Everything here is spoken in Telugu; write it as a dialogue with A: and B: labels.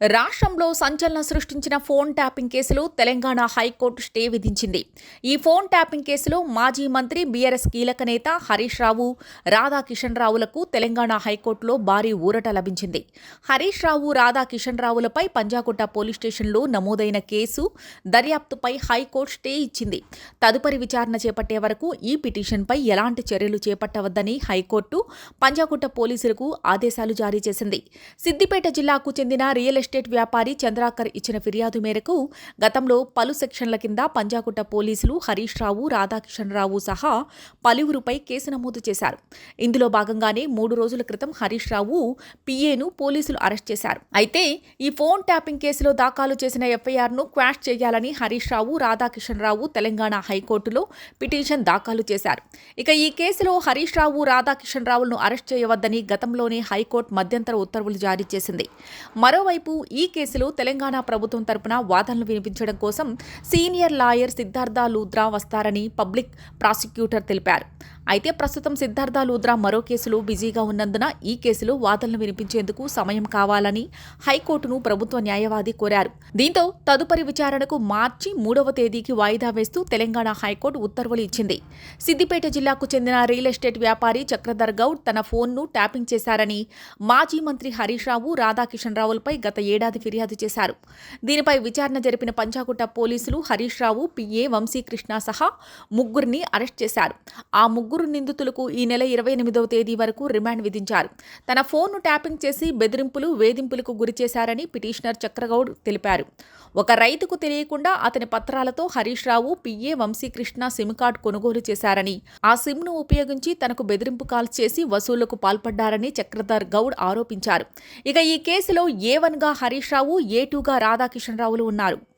A: రాష్ట్రంలో సంచలనం సృష్టించిన ఫోన్ ట్యాపింగ్ కేసులో తెలంగాణ హైకోర్టు స్టే విధించింది. ఈ ఫోన్ ట్యాపింగ్ కేసులో మాజీ మంత్రి బీఆర్ఎస్ కీలక నేత హరీష్ రావు రాధాకిషన్ రావులకు తెలంగాణ హైకోర్టులో భారీ ఊరట లభించింది. హరీష్ రావు రాధాకిషన్ రావులపై పంజాగుట్ట పోలీస్ స్టేషన్లో నమోదైన కేసు దర్యాప్తుపై హైకోర్టు స్టే ఇచ్చింది. తదుపరి విచారణ చేపట్టే వరకు ఈ పిటిషన్పై ఎలాంటి చర్యలు చేపట్టవద్దని హైకోర్టు పంజాగుట్ట పోలీసులకు ఆదేశాలు జారీ చేసింది. సిద్దిపేట జిల్లాకు చెందిన రియల్ ఎస్టేట్ వ్యాపారి చంద్రాకర్ ఇచ్చిన ఫిర్యాదు మేరకు గతంలో పలు సెక్షన్ల కింద పంజాగుట్ట పోలీసులు హరీష్ రావు రాధాకిషన్ రావు సహా పలువురుపై కేసు నమోదు చేశారు. ఇందులో భాగంగానే మూడు రోజుల క్రితం హరీష్ రావు పిఏను పోలీసులు అరెస్ట్ చేశారు. అయితే ఈ ఫోన్ ట్యాపింగ్ కేసులో దాఖలు చేసిన ఎఫ్ఐఆర్ను క్వాష్ చేయాలని హరీష్ రావు రాధాకిషన్ రావు తెలంగాణ హైకోర్టులో పిటిషన్ దాఖలు చేశారు. ఇక ఈ కేసులో హరీష్ రావు రాధాకిషన్ రావులను అరెస్ట్ చేయవద్దని గతంలోనే హైకోర్టు మధ్యంతర ఉత్తర్వులు జారీ చేసింది. మరోవైపు ఈ కేసులో తెలంగాణ ప్రభుత్వం తరపున వాదనలు వినిపించడం కోసం సీనియర్ లాయర్ సిద్ధార్థ లూద్రా వస్తారని పబ్లిక్ ప్రాసిక్యూటర్ తెలిపారు. అయితే ప్రస్తుతం సిద్ధార్థ లూద్రా మరో కేసులో బిజీగా ఉన్నందున ఈ కేసులో వాదనలు వినిపించేందుకు సమయం కావాలని హైకోర్టును ప్రభుత్వ న్యాయవాది కోరారు. దీంతో తదుపరి విచారణకు మార్చి మూడవ తేదీకి వాయిదా వేస్తూ తెలంగాణ హైకోర్టు ఉత్తర్వులు ఇచ్చింది. సిద్దిపేట జిల్లాకు చెందిన రియల్ ఎస్టేట్ వ్యాపారి చక్రధర్ గౌడ్ తన ఫోన్ను ట్యాపింగ్ చేశారని మాజీ మంత్రి హరీష్ రావు రాధాకిషన్ రావులపై గత ఏడాది ఫిర్యాదు చేశారు. దీనిపై విచారణ జరిపిన పంచాకుట్ట పోలీసులు హరీష్ రావు పిఏ వంశీకృష్ణ సహా ముగ్గురిని అరెస్ట్ చేశారు. ఆ ముగ్గురు నిందితులకు ఈ నెల ఇరవై ఎనిమిదవ తేదీ వరకు రిమాండ్ విధించారు. తన ఫోన్ను ట్యాపింగ్ చేసి బెదిరింపులు వేధింపులకు గురిచేశారని పిటిషనర్ చక్రగౌడ్ తెలిపారు. ఒక రైతుకు తెలియకుండా అతని పత్రాలతో Harish Rao PA Vamsikrishna sim card కొనుగోలు చేశారని ఆ సిమ్ను ఉపయోగించి తనకు బెదిరింపు కాల్ చేసి వసూళ్ళకు పాల్పడ్డారని చక్రధర్ గౌడ్ ఆరోపించారు. ఇక ఈ కేసులో ఏ వన్గా హరీష్ రావు ఏ టూగా రాధాకిషన్ రావులు ఉన్నారు.